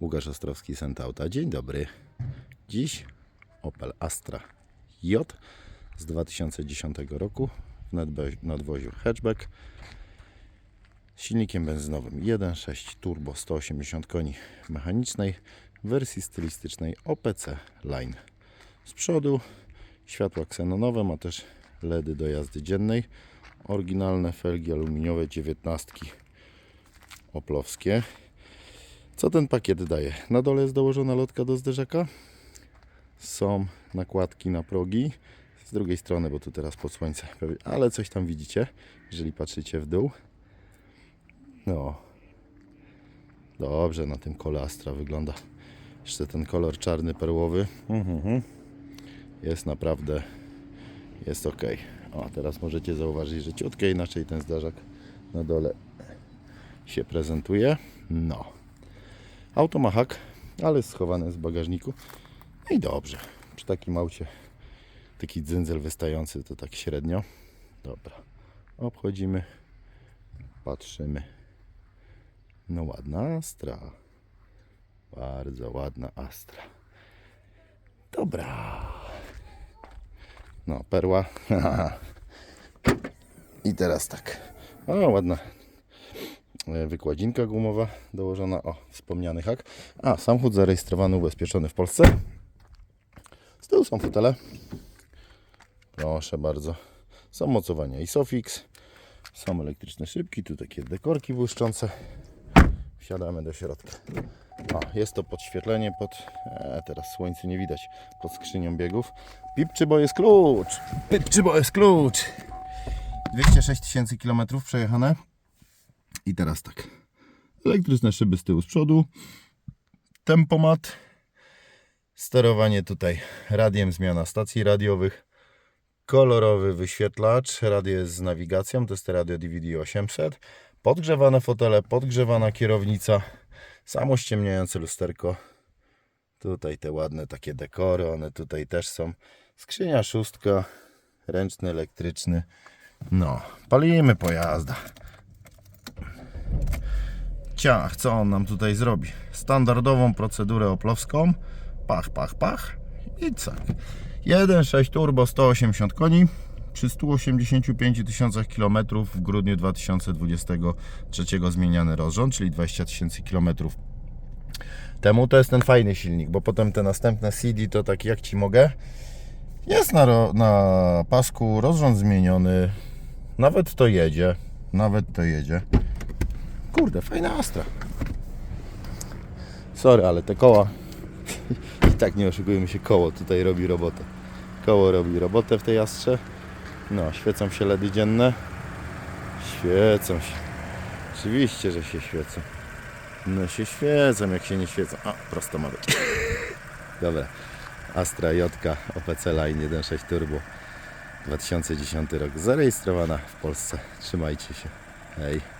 Łukasz Ostrowski, Sentauta. Dzień dobry. Dziś Opel Astra J z 2010 roku w nadwoziu hatchback z silnikiem benzynowym 1.6 turbo 180 koni mechanicznej w wersji stylistycznej OPC Line. Z przodu światła ksenonowe, ma też LEDy do jazdy dziennej. Oryginalne felgi aluminiowe 19 oplowskie. Co ten pakiet daje? Na dole jest dołożona lotka do zderzaka. Są nakładki na progi. Z drugiej strony, bo tu teraz pod słońce, ale coś tam widzicie, jeżeli patrzycie w dół. No. Dobrze na tym kole Astra wygląda. Jeszcze ten kolor czarny perłowy. Mhm. Jest naprawdę jest ok. O, teraz możecie zauważyć, że ciutkę inaczej ten zderzak na dole się prezentuje. No. Auto ma hak, ale jest schowane z bagażniku. No i dobrze. Przy takim aucie taki dzyndzel wystający to tak średnio. Dobra. Obchodzimy. Patrzymy. No ładna Astra. Bardzo ładna Astra. Dobra. No, perła. I teraz tak. O, ładna wykładzinka gumowa dołożona. O, wspomniany hak. A, samochód zarejestrowany, ubezpieczony w Polsce. Z tyłu są fotele. Proszę bardzo. Są mocowania Isofix. Są elektryczne szybki. Tu takie dekorki błyszczące. Wsiadamy do środka. O, jest to podświetlenie pod... E, teraz słońcu nie widać. Pod skrzynią biegów. Pipczy, bo jest klucz! Pipczy, bo jest klucz! 206 tysięcy kilometrów przejechane. I teraz tak. Elektryczne szyby z tyłu, z przodu. Tempomat. Sterowanie tutaj radiem, zmiana stacji radiowych. Kolorowy wyświetlacz. Radio z nawigacją. To jest radio DVD 800. Podgrzewane fotele, podgrzewana kierownica. Samo ściemniające lusterko. Tutaj te ładne takie dekory, one tutaj też są. Skrzynia szóstka, ręczny, elektryczny. No, palimy pojazda. Ciach, co on nam tutaj zrobi? Standardową procedurę oplowską. Pach, pach, pach. I tak. 1.6 turbo 180 koni przy 185 tysiącach kilometrów w grudniu 2023 zmieniany rozrząd, czyli 20 tysięcy kilometrów temu. To jest ten fajny silnik, bo potem te następne CD to tak jak Ci mogę. Jest na, na pasku rozrząd zmieniony. Nawet to jedzie. Nawet to jedzie. Kurde, fajna Astra. Sorry, ale te koła. I tak nie oszukujmy się, koło tutaj robi robotę. Koło robi robotę w tej Astrze. No, świecą się LEDy dzienne. Świecą się. Oczywiście, że się świecą. No się świecą, jak się nie świecą. A, prosto ma być. Dobra. Astra J OPC Line 1.6 Turbo 2010 rok zarejestrowana w Polsce. Trzymajcie się. Hej.